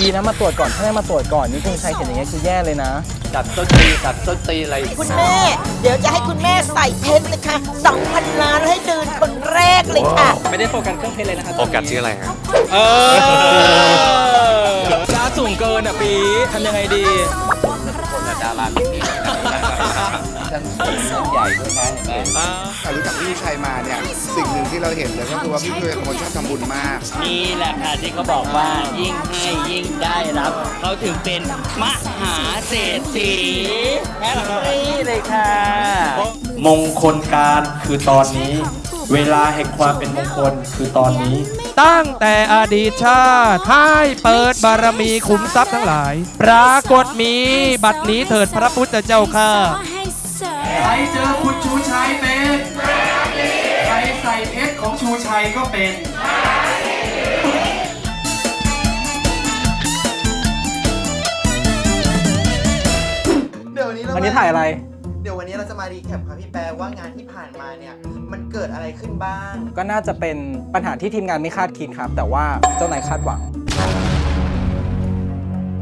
ดีนะมาตรวจก่อนถ้าไม่มาตรวจก่อนนี่คุณชัยเห็นอย่างเงี้ยคือแย่เลยนะตัดต้นตีตัดต้นตีอะไรคุณแม่ เดี๋ยวจะให้คุณแม่ใส่เพชรเลยค่ะ2,000ล้านให้เดินคนแรกเลยค่ะ ไม่ได้โฟกัสเครื่องเพชรเลยนะครับโฟกัสชื่ออะไรครับเออจ้าสูงเกินอะปีทำยังไงดีคนละดารามินี่ ท่านสูงท่นใหญ่ด้วยนะเห็นไหมถ้ารู้จักพี่ชัยมาเนี่ย สิ่งหนึ่งที่เราเห็นเลยก็คือว่าพี่ชัยเป็นคนชอบทำบุญมาก นี่แหละค่ะที่เขาบอกว่ายิ่งให้ยิ่งได้รับเขาถึงเป็นมหาเศรษฐีแฮปปี้เลยค่ะ มงคลการคือตอนนี้ เวลาแห่งความเป็นมงคลคือตอนนี้ ตั้งแต่อดีตชาติให้เปิดบารมีขุมทรัพย์ทั้งหลาย ปรากฏมีบัดนี้เถิดพระพุทธเจ้าข้า ใครเจอคุณชูชัยเป็นใครใส่เพชรของชูชัยก็เป็นเดี๋ยววันนี้เราวันนี้ถ่ายอะไร เดี๋ยววันนี้เราจะมารีแคปค่ะพี่แปรว่างานที่ผ่านมาเนี่ยมันเกิดอะไรขึ้นบ้าง ก็น่าจะเป็นปัญหาที่ทีมงานไม่คาดคิดครับ แต่ว่าเจ้านายคาดหวัง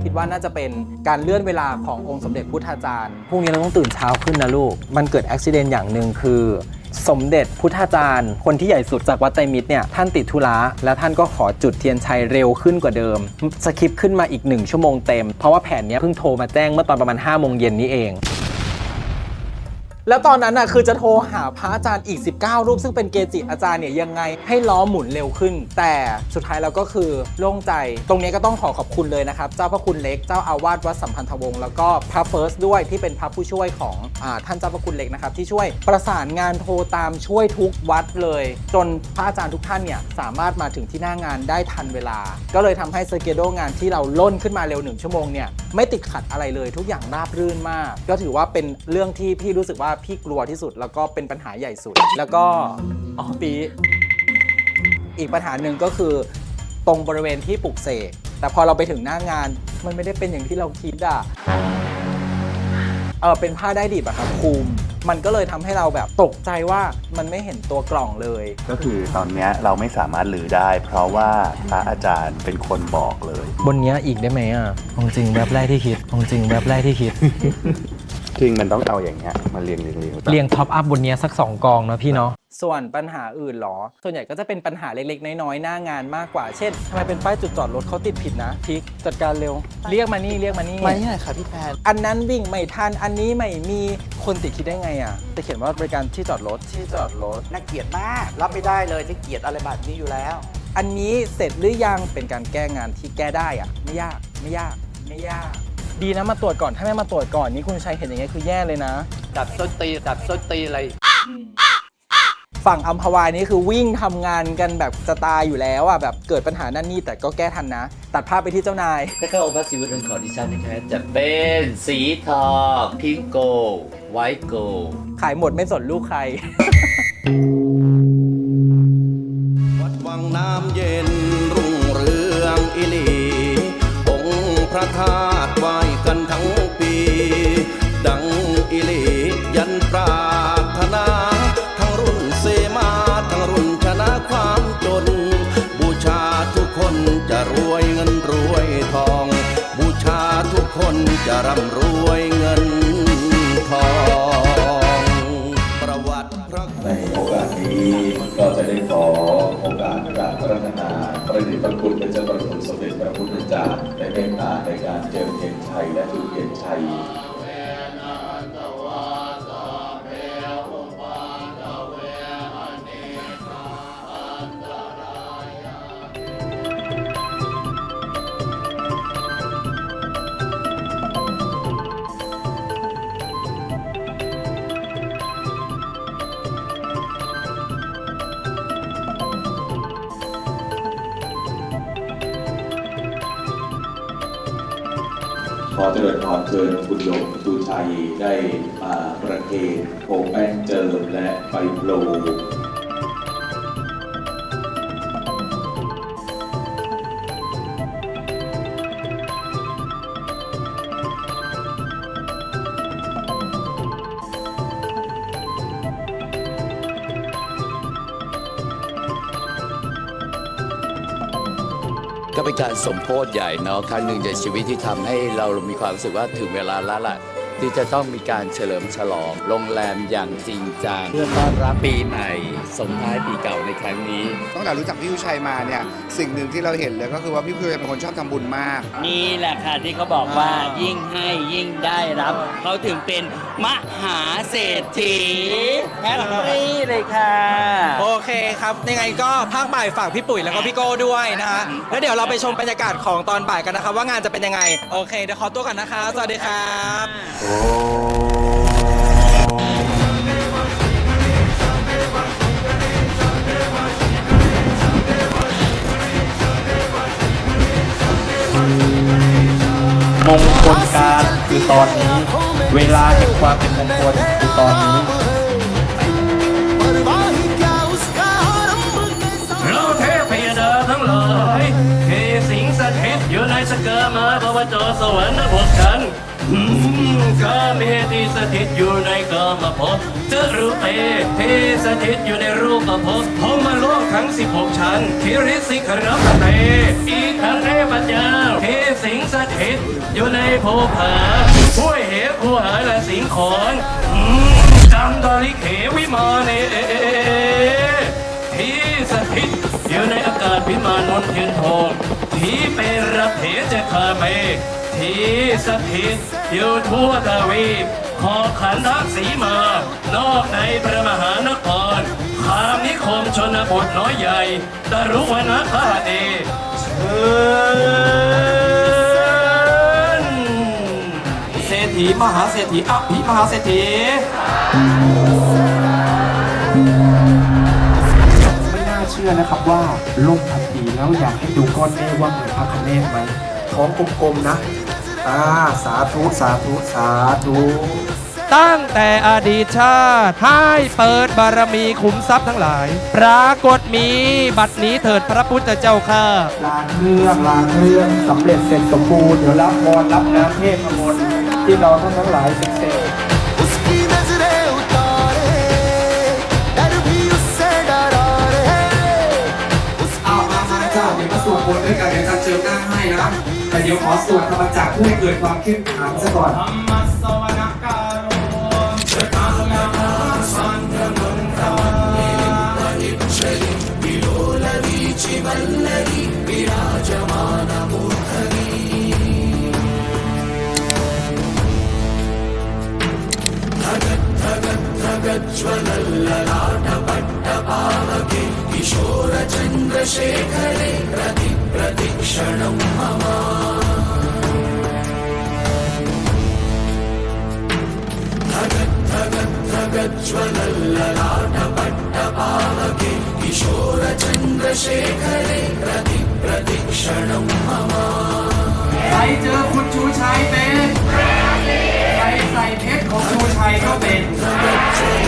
คิดว่าน่าจะเป็นการเลื่อนเวลาขององค์สมเด็จพุทธาจารย์พรุ่งนี้เราต้องตื่นเช้าขึ้นนะลูก มันเกิดอุบิเหตุอย่างหนึ่งคือ สมเด็จพุทธาจารย์ คนที่ใหญ่สุดจากวัดไตรมิตรเนี่ยท่านติดธุระและท่านก็ขอจุดเทียนชัยเร็วขึ้นกว่าเดิมสคริปต์ขึ้นมาอีกหนึ่งชั่วโมงเต็มเพราะว่าแผนเนี้ยเพิ่งโทรมาแจ้งเมื่อตอนประมาณ5โมงเย็นนี้เอง แล้วตอนนั้นน่ะคือจะโทรหาพระอาจารย์อีก 19 รูป ซึ่งเป็นเกจิอาจารย์เนี่ยยังไงให้ล้อหมุนเร็วขึ้น แต่สุดท้ายแล้วก็คือโล่งใจ ตรงนี้ก็ต้องขอขอบคุณเลยนะครับ เจ้าพระคุณเล็ก เจ้าอาวาสวัดสัมพันธวงศ์แล้วก็พระเฟิร์สด้วยที่เป็นพระผู้ช่วยของอาท่านเจ้าพระคุณเล็กนะครับที่ช่วยประสานงานโทรตามช่วยทุกวัดเลย จนพระอาจารย์ทุกท่านเนี่ยสามารถมาถึงที่หน้างานได้ทันเวลา ก็เลยทำให้สเกโดงานที่เราล่นขึ้นมาเร็วหนึ่งชั่วโมงเนี่ยไม่ติดขัดอะไรเลยทุกอย่างราบรื่นมาก ก็ถือว่าเป็นเรื่องที่พี่รู้สึกว่าพี่กลัวที่สุดแล้วก็เป็นปัญหาใหญ่สุด แล้วก็อ๋อปีอีกปัญหาหนึ่งก็คือตรงบริเวณที่ปลุกเสกแต่พอเราไปถึงหน้างานมันไม่ได้เป็นอย่างที่เราคิดอะเออเป็นผ้าได้ดิบอะครับคลุมมันก็เลยทำให้เราแบบตกใจว่ามันไม่เห็นตัวกล่องเลย ก็คือตอนเนี้ยเราไม่สามารถลือได้ เพราะว่าพระอาจารย์เป็นคนบอกเลย บนเนี้ยอีกได้ไหมอะของจริงแบบแรกที่คิดของจริงแบบแรกที่คิด จริงมันต้องเอาอย่างเงี้ยมาเรียงเรียงเรียงเรียงท็อปอัพบนเนี้ยสัก 2 กองนะพี่เนาะส่วนปัญหาอื่นเหรอ ส่วนใหญ่ก็จะเป็นปัญหาเล็กๆ น้อยๆ หน้างานมากกว่า เช่นทำไมเป็นป้ายจุดจอดรถเขาติดผิดนะพิกจัดการเร็ว เรียกมานี่เรียกมานี่มาที่ไหนคะพี่แปรอันนั้นวิ่งไม่ทันอันนี้ไม่มีคนติดคิดได้ไงอะจะเขียนว่าบริการที่จอดรถที่จอดรถน่าเกลียดมาก รับไม่ได้เลยจะเกลียดอะไรแบบนี้อยู่แล้ว อันนี้เสร็จหรือยังเป็นการแก้งานที่แก้ได้อะ ไม่ยากไม่ยากไม่ยาก ดีนะมาตรวจก่อน ถ้าไม่มาตรวจก่อนนี่คุณชัยเห็นอย่างเงี้ยคือแย่เลยนะตัดต้นตีตัดต้นตีอะไร ฝั่งอัมพวานี่คือวิ่งทำงานกันแบบจะตายอยู่แล้วอะแบบเกิดปัญหานั่นนี่แต่ก็แก้ทันนะ ตัดภาพไปที่เจ้านาย ถ้าเข้าองค์พระศิวลึงของดิฉันนะคะจะเป็นสีทองพิงโกไวท์โก ขายหมดไม่สนลูกใคร จะร่ำรวยเงินทองประวัติพระในโอกาสนี้ก็จะได้ขอโอกาสจากพระนาประดิษฐ์พระคุณเป็นเจ้าประสงค์สมเด็จพระพุทธเจ้าได้เมตตาในการเจิมเทียนชัยและจุดเทียนชัย เจริญพรเชิญคุณโยมตูชัยได้มาประเคนโอแป้งเจิมและไปโปร เป็นการสมโพธิใหญ่เนาะครั้งหนึ่งในชีวิตที่ทำให้เรามีความรู้สึกว่าถึงเวลาแล้วล่ะ ที่จะต้องมีการเฉลิมฉลองโรงแรมอย่างจริงจังเพื่อต้อนรับปีใหม่ส่งท้ายปีเก่าในครั้งนี้ ตั้งแต่รู้จักพี่วิชัยมาเนี่ยสิ่งหนึ่งที่เราเห็นเลยก็คือว่าพี่วิชัยเป็นคนชอบทำบุญมาก นี่แหละค่ะที่เขาบอกว่ายิ่งให้ยิ่งได้รับ เขาถึงเป็นมหาเศรษฐีแฮปปี้เลยค่ะ โอเคครับยังไงก็ภาคบ่ายฝากพี่ปุ๋ยแล้วก็พี่โก้ด้วยนะฮะแล้วเดี๋ยวเราไปชมบรรยากาศของตอนบ่ายกันนะครับว่างานจะเป็นยังไง โอเคเดี๋ยวขอตัวก่อนนะคะ สวัสดีครับมงคลการคือตอนนี้ เวลาแห่งความเป็นมงคลคือตอนนี้ เราเทพยดาทั้งหลายเทสิงสถิตอยู่ในสกามาพระวจรสวรรค์บทกันอื มกาเมที่สถิตอยู่ในกามภพจรุเตเทสถิตอยู่ในรูปภพพรหมโลกทั้ง 16 ชั้นคิริสิขรับเตอีทันเทพเจ้าเทสิงสถิตอยู่ในภูผาห้เหวคูหาและสิงขอนอืมจันทริเขวิมานเอที่สถิต อยู่ในอากาศพิมานนเทียนทองที่เป็นรับเหเจคาเมที่สถิตอยู่ทั่วทวีปขอขันทักสีมา นอกในพระมหานครขามนิคมชนบทน้อยใหญ่ดารุวนาคาเดเชิญเศรษฐีมหาเศรษฐีอภิมหาเศรษฐี ชื่อนะครับว่าลงทันทีแล้วอยากให้ดูก้อนเมฆว่าเหมือนพระคเนศไหมท้องกลมๆนะอ่าสาธุสาธุสาธุตั้งแต่อดีตชาติให้เปิดบารมีขุมทรัพย์ทั้งหลาย ปรากฏมีบัดนี้เถิดพระพุทธเจ้าข้าลางเรื่องลางเรื่องสำเร็จเสร็จสมบูรณ์เดี๋ยวรับพรรับน้ำเทพมนต์ที่เราท่านทั้งหลายเสกเแต่เดี๋ยวขอสวดธรรมจักรเพื่อเกิดความเข้มขังซะก่อนชีวันเล ใครเจอคุณชูชัยเป็นใครใส่เพชรของชูชัยก็เป็น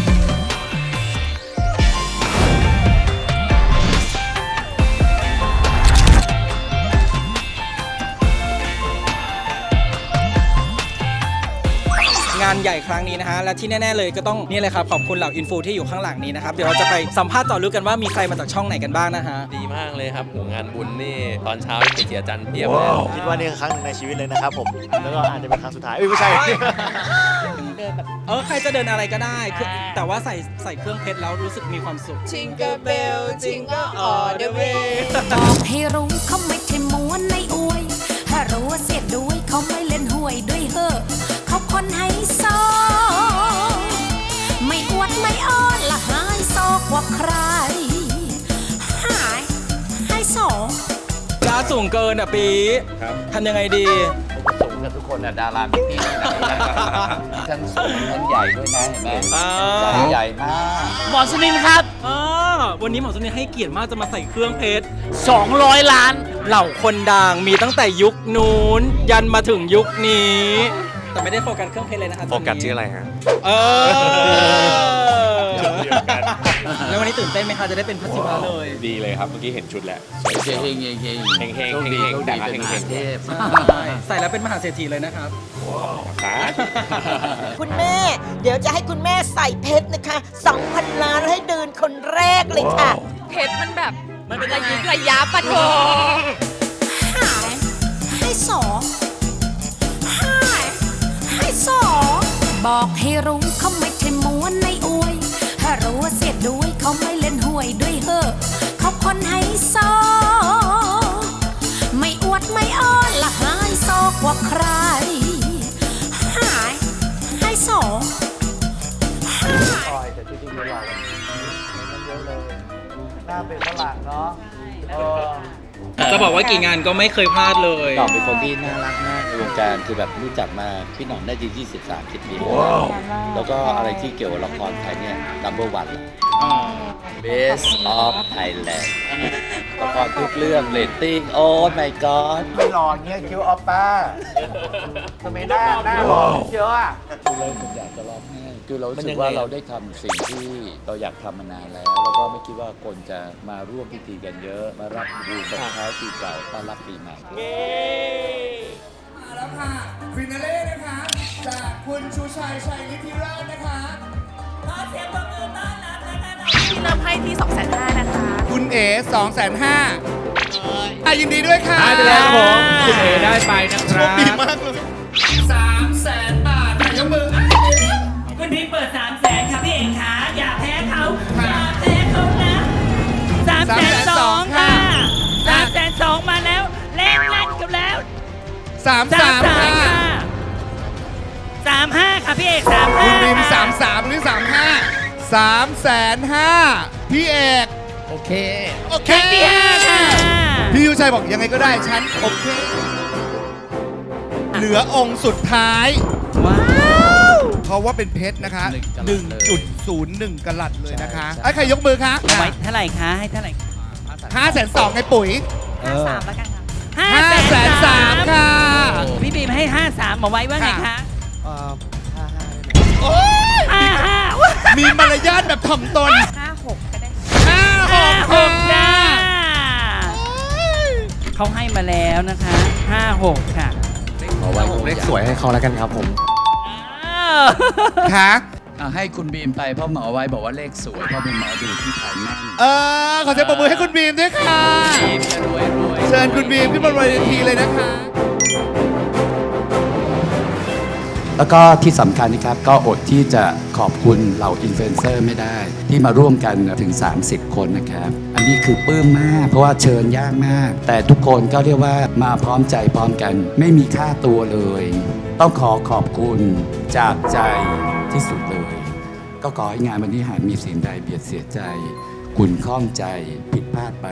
ใหญ่ครั้งนี้นะฮะและที่แน่ๆเลยก็ต้องนี่เลยครับขอบคุณเหล่าอินฟูที่อยู่ข้างหลังนี้นะครับเดี๋ยวเราจะไปสัมภาษณ์ต่อลึกกันว่ามีใครมาจากช่องไหนกันบ้างนะฮะดีมากเลยครับโหงานบุญนี่ตอนเช้าเกียรติจันทร์เพียบเลยคิดว่านี่คือครั้งหนึ่งในชีวิตเลยนะครับผมแล้วก็อาจจะเป็นครั้งสุดท้ายเอ้ยไม่ใช่เออใครจะเดินอะไรก็ได้คือแต่ว่าใส่ใส่เครื่องเพชรแล้วรู้สึกมีความสุข Jingle bell jingle all the way บอกให้รู้เขาไม่ใช่ม้วนในอวย ถ้ารู้ว่าเสียด้วยเขาไม่เล่นหวยด้วยเหอะเขา คนให้โซ ไม่อวดไม่อ้อนละหายโซกว่าใคร หายหายโซกาสูงเกินอะปีครับทำยังไงดี สูงกับทุกคนอะดาราพี่พี่ชั้นสูงชั้นใหญ่ด้วยนะเห็นไหมอ่า ใหญ่ใหญ่มากหมอสุนินครับอ่าวันนี้หมอสุนีให้เกียรติมากจะมาใส่เครื่องเพชร 200 ล้าน เหล่าคนดังมีตั้งแต่ยุคนู้น ยันมาถึงยุคนี้ แต่ไม่ได้โฟกัสเครื่องเพชรเลยนะคะโฟกัสชื่ออะไรฮะ เออเดียวกันแล้ววันนี้ตื่นเต้นไหมคะจะได้เป็นพัชิมาเลยดีเลยครับ เมื่อกี้เห็นชุดแล้วเฮงเฮงเฮงเฮงเฮงเฮงโชคดีเฮงโชคดัดีงนะเป็นมเฮหางเทพใส่แล้วเป็นมหาเศรษฐีเลยนะครับคุณแม่ เดี๋ยวจะให้คุณแม่ใส่เพชรนะคะ2,000ล้านให้เดินคนแรกเลยค่ะ เพชรมันแบบ มันเป็นระยิบระยับปะโถหายให้สองหาย ให้สองบอกให้รู้เขาไม่ใช่ม้วนในอวยถ้ารู้ว่าเสียด้วยเขาไม่เล่นหวยด้วยเหอะเขาคนให้โซไม่อวดไม่อ้อนละหายโซกว่าใคร หายให้สองหายคอยแต่จริงๆเราเยอะเลยหน้าเป็นฝรั่งเนาะเออจะบอกว่ากี่งานก็ไม่เคยพลาดเลยต่อเป็นคนที่น่ารักมาก ในวงการคือแบบรู้จักมาพี่หน่องได้ดี20 30ปีแล้วก็อะไรที่เกี่ยวกับละครไทยเนี่ย number one ละ Best of Thailand ละครทุกเรื่องเรตติ้งโอ้ my god ไม่หล่อเงี้ยคิวออปป้าทำไมหน้าหน้าหล่อเยอะอะคือเราผมอยากจะร้องไห้คือเรารู้สึกว่าเราได้ทำสิ่งที่เราอยากทำมานานแล้ว แล้วก็ไม่คิดว่าคนจะมาร่วมพิธีกันเยอะ มารับบูส่งท้ายปีเก่าต้อนรับปีใหม่ แล้วค่ะฟินาเล่นะคะ จากคุณชูชัยชัยนิธิราชนะคะที่นำให้ที่2 5 0 0 0นะคะคุณเอ๋สองแสนห้าอะยินดีด้วยค่ะได้ไปแล้วครับผมคุณเอได้ไปนะคโชรัคดีบ มากเลยสา สามสามค่ะสามห้าค่ะพี่เอกสามคุห้าณบิมสามสามหรือสามห้าสามแสนห้าพี่เอกโอเค โอเคที่ห้าค่ะพี่ยูชัยบอกยังไงก็ได้ฉันโอเค เหลือองค์สุดท้าย ว้าว เพราะว่าเป็นเพชรนะคะ หนึ่งกะรัตเลย 1.01กะลัดเลยนะคะไอ้ยใครยกมือคะเอาไว้เท่าไหร่คะให้เท่าไหร่ ห้าแสนสองไงปุ๋ย53แล้วกันค่ะ ห้าห้าแสแสนนสาสามมค่ะ พี่บีมให้ห้าสามมาไว้ว่าไงคะเอ่อห้าห้าโอ้ยห้าห้า มีมารยาทแบบถ่อมตน56ก็ได้ ห้าหห้ากหกจ้าค่ะเขาให้มาแล้วนะคะห้าหกค่ะขอไว้ผมเลขสวยให้เขาแล้วกันครับผม อ้าว ค่ะ อะให้คุณบีมไปเพราะหมอไว้บอกว่าเลขสวยเพราะเป็นหมอดูที่ถ่ายแม่นเออขอเสียงปรบมือให้คุณบีมด้วยค่ะ บีมจะรวยรวยเชิญคุณบีมขึ้นบนเวทีเลยนะคะ แล้วก็ที่สำคัญนะครับก็อดที่จะขอบคุณเหล่าอินฟลูเอนเซอร์ไม่ได้ ที่มาร่วมกันถึง 30 คนนะครับ อันนี้คือปลื้มมาก เพราะว่าเชิญยากมาก แต่ทุกคนก็เรียกว่ามาพร้อมใจพร้อมกัน ไม่มีค่าตัวเลย ต้องขอขอบคุณจากใจ ที่สุดเลย ก็ขอให้งานวันนี้หากมีสิ่งใดเบียดเสียใจขุ่นข้องใจผิดพลาดไป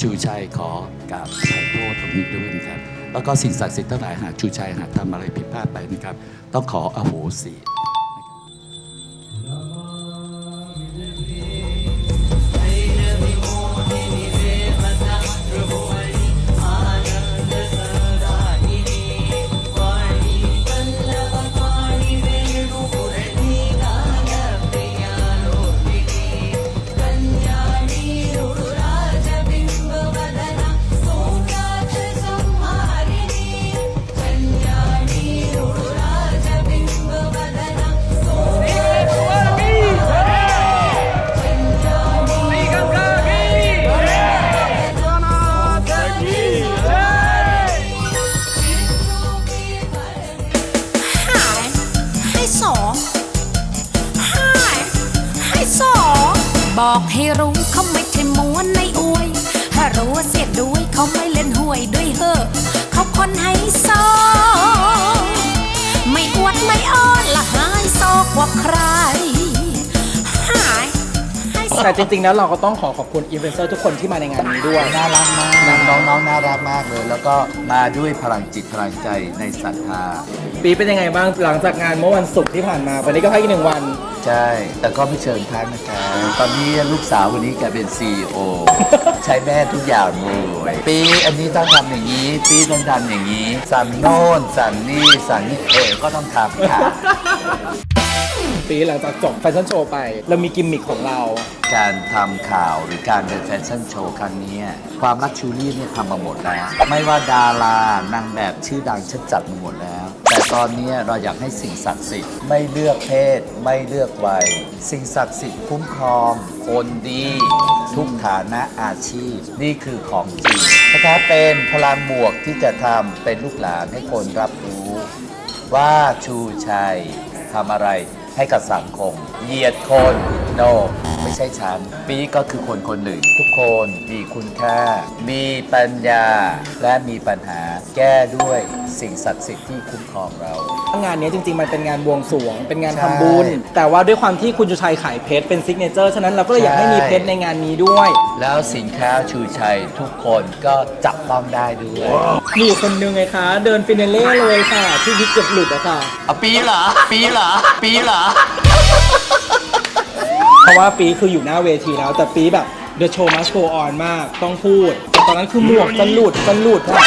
ชูชัยขอกราบขอโทษตรงนี้ด้วยนะครับ แล้วก็สิ่งศักดิ์สิทธิ์ทั้งหลายหากชูชัยหากทำอะไรผิดพลาดไปนะครับ ต้องขออโหสิ แต่จริงๆ แล้วเราก็ต้องขอขอบคุณอินฟลูเอนเซอร์ทุกคนที่มาในงานนี้ด้วย น่ารักมากน้องๆน่ารักมากเลย แล้วก็มาด้วยพลังจิตพลังใจในศรัทธาปีเป็นยังไงบ้างหลังจากงานเมื่อวันศุกร์ที่ผ่านมา วันนี้ก็พักอีกหนึ่งวัน ใช่ แต่ก็ไม่เชิญพักนะคะตอนนี้ลูกสาววันนี้แกเป็นซีโอใช้แม่ทุกอย่างเลยปีอันนี้ต้องทำอย่างนี้ ปีต้องทำอย่างนี้ สั่งโน่นสั่งนี่สั่งนี่เออก็ต้องทำค่ะ ปีหลังจากจบแฟชั่นโชว์ไป เรามีกิมมิคของเรา การทำข่าวหรือการเดินแฟชั่นโชว์ครั้งนี้ ความลักชูรี่เนี่ยทำมาหมดแล้ว ไม่ว่าดารานางแบบชื่อดังฉันจัดมาหมดแล้ว แต่ตอนนี้เราอยากให้สิ่งศักดิ์สิทธิ์ไม่เลือกเพศ ไม่เลือกวัย สิ่งศักดิ์สิทธิ์คุ้มครอง คนดีทุกฐานะอาชีพ นี่คือของจริงนะคะเป็นพลังบวกที่จะทำเป็นลูกหลานให้คนรับรู้ว่าชูชัยทำอะไร ให้กับสังคม เหยียดคน โนไม่ใช่ฉันปีก็คือคนคนหนึ่ง ทุกคนมีคุณค่า มีปัญญา และมีปัญหา แก้ด้วยสิ่งศักดิ์สิทธิ์ที่คุ้มครองเรา งานนี้จริง ๆ มันเป็นงานบวงสรวง เป็นงานใช่ทำบุญ แต่ว่าด้วยความที่คุณจุชัยขายเพชรเป็นซิกเนเจอร์ ฉะนั้นเราก็เลยอยากให้มีเพชรในงานนี้ด้วย แล้วสินค้าชูชัยทุกคนก็จับต้องได้ด้วย มีอยู่คนนึงไงคะ เดินฟินาเล่เลยค่ะ ที่วิกเกือบหลุดอะค่ะเอาปีเหรอ ปีเหรอ ปีเหรอ เพราะว่าปีคืออยู่หน้าเวทีแล้ว แต่ปีแบบ The show must go on มากต้องพูด ตอนนั้นคือหมวกจะหลุดจะหลุดอะ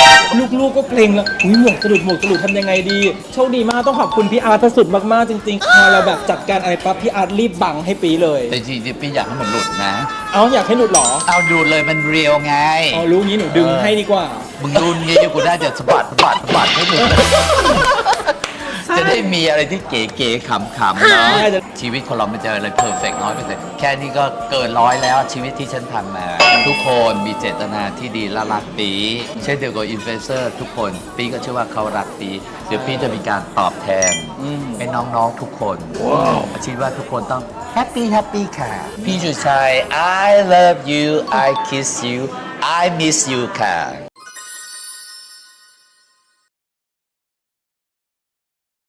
ลูกๆก็เกรงแล้วอุ้ยหมวกจะหลุดหมวกจะหลุดทำยังไงดี โชคดีมากต้องขอบคุณพี่อาร์ตพระสุดมากๆจริงๆพอเราแบบจัดการอะไรปั๊บพี่อาร์ตรีบบังให้ปีเลย แต่จริงๆปีอยากให้มันหลุดนะ เอาอยากให้หลุดเหรอเอาดูดเลยมันเรียวไงอ๋อรู้งี้หนูดึงให้ดีกว่า มึงรุ่นนี้กูได้จะสะบัดสะบัดสะบัดให้หมดจะได้ มีอะไรที่เก๋ๆขำๆเนาะใช่จะชีวิตคนเรามันจะอะไรเพอร์เฟกต์น้อยไปเลยแค่นี้ก็เกินร้อยแล้วชีวิตที่ฉันทำมา ทุกคนมีเจตนาที่ดีและรักปีเช่นเดียวกับอินฟลูเอนเซอร์ทุกคนปีก็เชื่อว่าเขารักปีเดี๋ยวปีจะมีการตอบแทนให้น้องๆทุกคนคิดว่าทุกคนต้องแฮปปี้แฮปปี้ค่ะ พี่ชูชัย I love you I kiss you I miss you ค่ะ